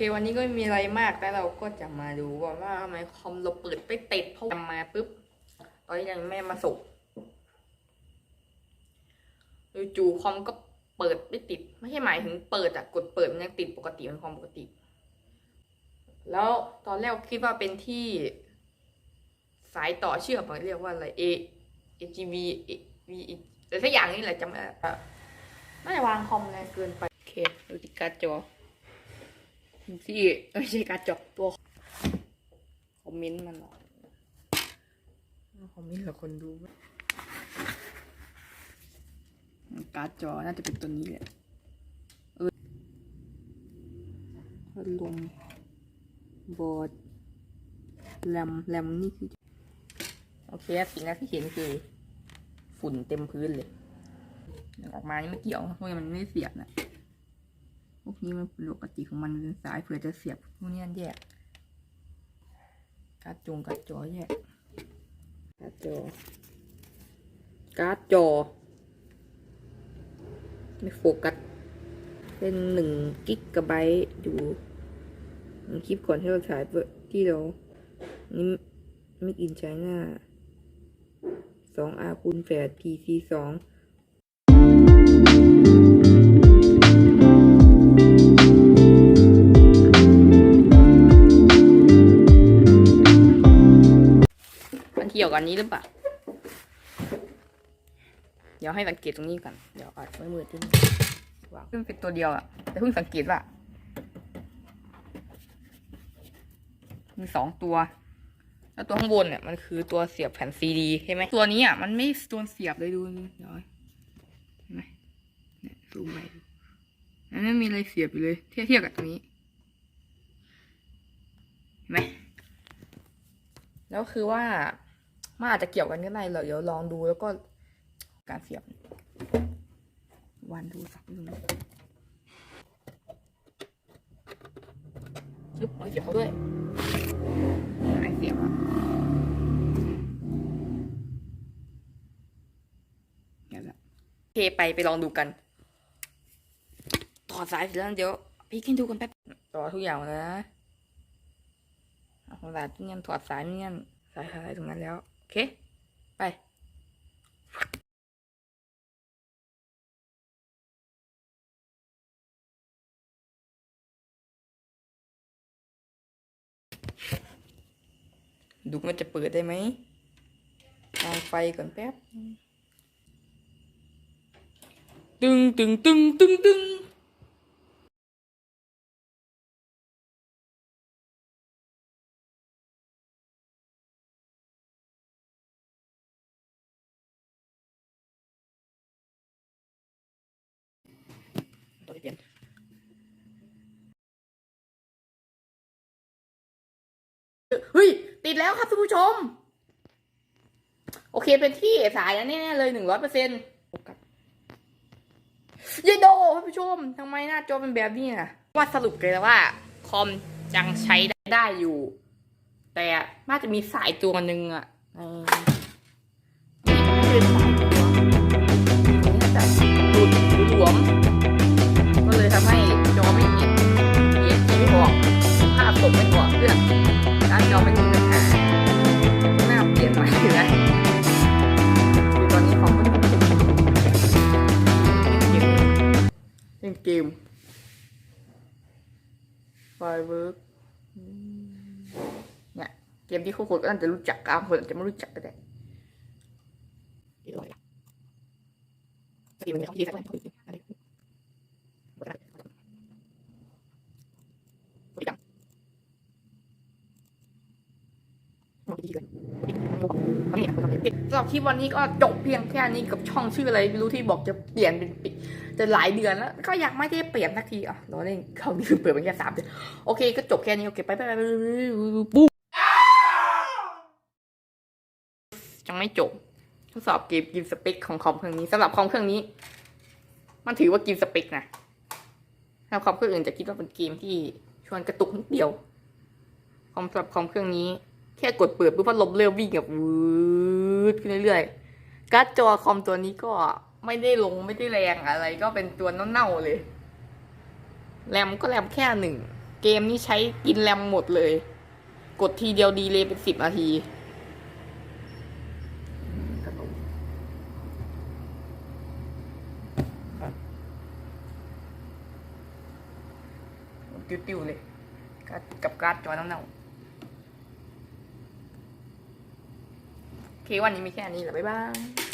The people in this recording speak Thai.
เควันนี้ก็ไม่มีอะไรมากแต่เราก็จะมาดูก่อนว่าทำไมคอมเราเปิดไม่ติดเพราะทำมาปุ๊บตอนนี้ยังไม่มาส่งจู่ๆคอมก็เปิดไม่ติด ไม่ใช่หมายถึงเปิดอะกดเปิดมันยังติดปกติมันคอมปกติ แล้วตอนแรกคิดว่าเป็นที่ สายต่อเชื่อมอะเรียกว่าอะไร A A G V A V แต่สักอย่างนี่แหละจำไม่ได้อะน่าจะวางคอมแรงเกินไปโอเคดูที่การ์ดจอดู ที่ไม่ใช่การ์ดจอตัวคอมเมนต์มันหรอกคอมเมนต์เหรอคนดูไหมการ์ดจอน่าจะเป็นตัวนี้แหละเออพัดลมบอร์ดแรมแรมนี่คือโอเคสิ่งแรกที่เห็นคือฝุ่นเต็มพื้นเลยออกมานี่ไม่เกี่ยวเพราะมันไม่เสียบนะพ พวกนี้มันปกติของมันเป็นสายเผื่อจะเสียบพวกนี้แยกการ์งการ์จอแยกการ์จอการ์จอ ไม่โฟกัสเป็นหนึ่งกิกะไบต์อยู่คลิปก่อนที่เราถ่ายที่เรานี่ไม่กินใช้หน้า 2R คูณ8 PC 2 ยวกันนี้หรือเปล่า เดี๋ยวให้สังเกตตรงนี้ก่อน เดี๋ยวอัดไว้มือที่นี่วางซึ่งเป็นตัวเดียวอะแต่เพิ่งสังเกตว่า มีสองตัว แล้วตัวข้างบนเนี่ยมันคือตัวเสียบแผ่นซีดีใช่ไหม ตัวนี้อะมันไม่ตัวเสียบเลยดูเดี๋ยวเห็นไหมเนี่ยซูมไปดูมันไม่มีอะไรเสียบอยู่เลย เทียบเทียบกับตัวนี้เห็นไหมแล้วคือว่า มันอาจจะเกี่ยวกันก็ได้เราเดี๋ยวลองดูแล้วก็การเสียบ วันดูสักนิดนึงชึบเอาเสียบเขาด้วยไอเสียบอะเดี๋ยวละโอเคไปไปลองดูกัน ต่อสายเสร็จแล้วเดี๋ยว พี่กินดูกันแป๊บ ต่อทุกอย่างเลยนะเอาของสายเนียนถอดสายเนียนสายสายตรงนั้นแล้วโอ เค ไปดูมันจะเปิดได้ไหมวางไฟก่อนแป๊บ ตึงตึงตึงตึงตึง เฮ้ย ติดแล้วครับท่านผู้ชม โอเคเป็นที่สายแล้วแน่ๆเลยหนึ่งร้อยเปอร์เซ็นต์ยายโดท่านผู้ชมทำไมหน้าจอเป็นแบบนี้นะว่าสรุปเลยว่า คอมยังใช้ได้อยู่ แต่น่าจะมีสายตัวหนึ่งอะ ไฟเวิร์กเนี่ยเกมที่คู่คนก็น่าจะรู้จักบางคนอาจจะไม่รู้จักก็ได้ที่ตัวอะไรล่ะสกิลมันมีของที่ใส่เข้าไปอะไรหมดแล้วหมดยังสำหรับคลิปวันนี้ก็จบเพียงแค่นี้กับช่องชื่ออะไรไม่รู้ที่บอกจะเปลี่ยนเป็นปิ จะหลายเดือนแล้วก็ยังไม่ได้เปลี่ยนสักทีอะรอเล่นเขานี่คือเปิดเป็นแค่สามเดือนโอเคก็จบแค่นี้โอเคไปไปไปไปปุ๊บยังไม่จบทดสอบเกมกินสเปคของคอมเครื่องนี้สำหรับคอมเครื่องนี้ มันถือว่ากินสเปคนะถ้าคอมเครื่องอื่นจะคิดว่าเป็นเกมที่ชวนกระตุกนิดเดียวคอมสำหรับคอมเครื่องนี้ แค่กดเปิดปุ๊บพัดลมเริ่มวิ่งแบบวืดขึ้นเรื่อยๆการ์ดจอคอมตัวนี้ก็ ไม่ได้ลงไม่ได้แรงอะไร ก็เป็นตัวเน่าๆเลย แรมก็แรมแค่หนึ่ง เกมนี้ใช้กินแรมหมดเลย กดทีเดียวดีเลยเป็นสิบนาทีติ้วๆเลยกับกับการ์ดจอน้ำเน่าโอเควันนี้มีแค่นี้แหละบ๊ายบาย